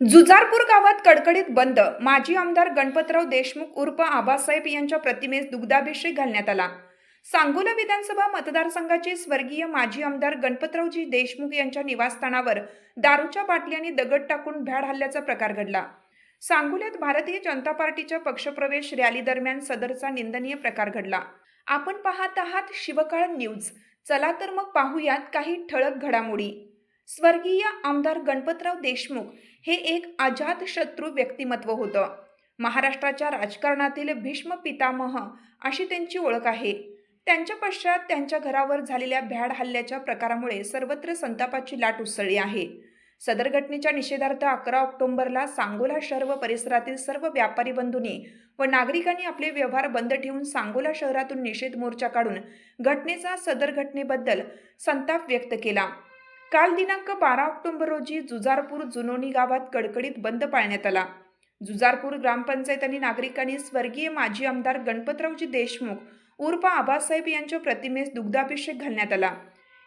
जुजारपूर गावात कडकडीत बंद. माजी आमदार गणपतराव देशमुख उर्फ आबासाहेब यांच्या प्रतिमेस दुग्धाभिषेक घालण्यात आला. सांगोला विधानसभा मतदारसंघाचे स्वर्गीय माजी आमदार गणपतरावजी देशमुख यांच्या निवासस्थानावर दारूच्या बाटल्यांनी दगड टाकून भ्याड हल्ल्याचा प्रकार घडला. सांगोल्यात भारतीय जनता पार्टीच्या पक्षप्रवेश रॅली दरम्यान सदरचा निंदनीय प्रकार घडला. आपण पाहत आहात शिवकाळ न्यूज. चला तर मग पाहूयात काही ठळक घडामोडी. स्वर्गीय आमदार गणपतराव देशमुख हे एक अजातशत्रू व्यक्तिमत्व होतं. महाराष्ट्राच्या राजकारणातील भीष्म पितामह अशी त्यांची ओळख आहे. त्यांच्या पश्चात त्यांच्या घरावर झालेल्या भ्याड हल्ल्याच्या प्रकारामुळे सर्वत्र संतापाची लाट उसळली आहे. सदर घटनेच्या निषेधार्थ अकरा ऑक्टोबरला सांगोला शहर व परिसरातील सर्व व्यापारी बंधूंनी व नागरिकांनी आपले व्यवहार बंद ठेवून सांगोला शहरातून निषेध मोर्चा काढून घटनेचा सदर घटनेबद्दल संताप व्यक्त केला. काल दिनांक बारा ऑक्टोबर रोजी जुजारपूर जुनोनी गावात कडकडीत बंद पाळण्यात आला. जुजारपूर ग्रामपंचायत आणि नागरिकांनी स्वर्गीय माजी आमदार गणपतरावजी देशमुख उर्फ आबासाहेब यांच्या प्रतिमेस दुग्धाभिषेक घालण्यात आला.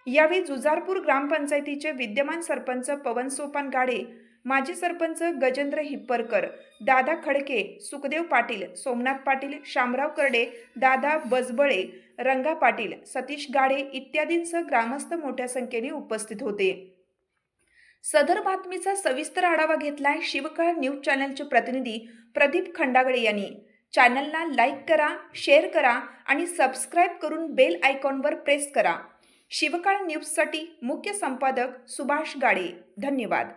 यावेळी जुजारपूर ग्रामपंचायतीचे विद्यमान सरपंच पवन सोपान गाडे माजी सरपंच गजेंद्र हिप्परकर दादा खडके सुखदेव पाटील सोमनाथ पाटील शामराव करडे दादा बजबळे रंगा पाटील सतीश गाडे इत्यादींसह ग्रामस्थ मोठ्या संख्येने उपस्थित होते. सदर बातमीचा सविस्तर आढावा घेतलाय शिवकाळ न्यूज चॅनलचे प्रतिनिधी प्रदीप खंडागळे यांनी. चॅनलला लाईक करा शेअर करा आणि सबस्क्राईब करून बेल आयकॉनवर प्रेस करा. शिवकाळ न्यूजसाठी मुख्य संपादक सुभाष गाडे. धन्यवाद.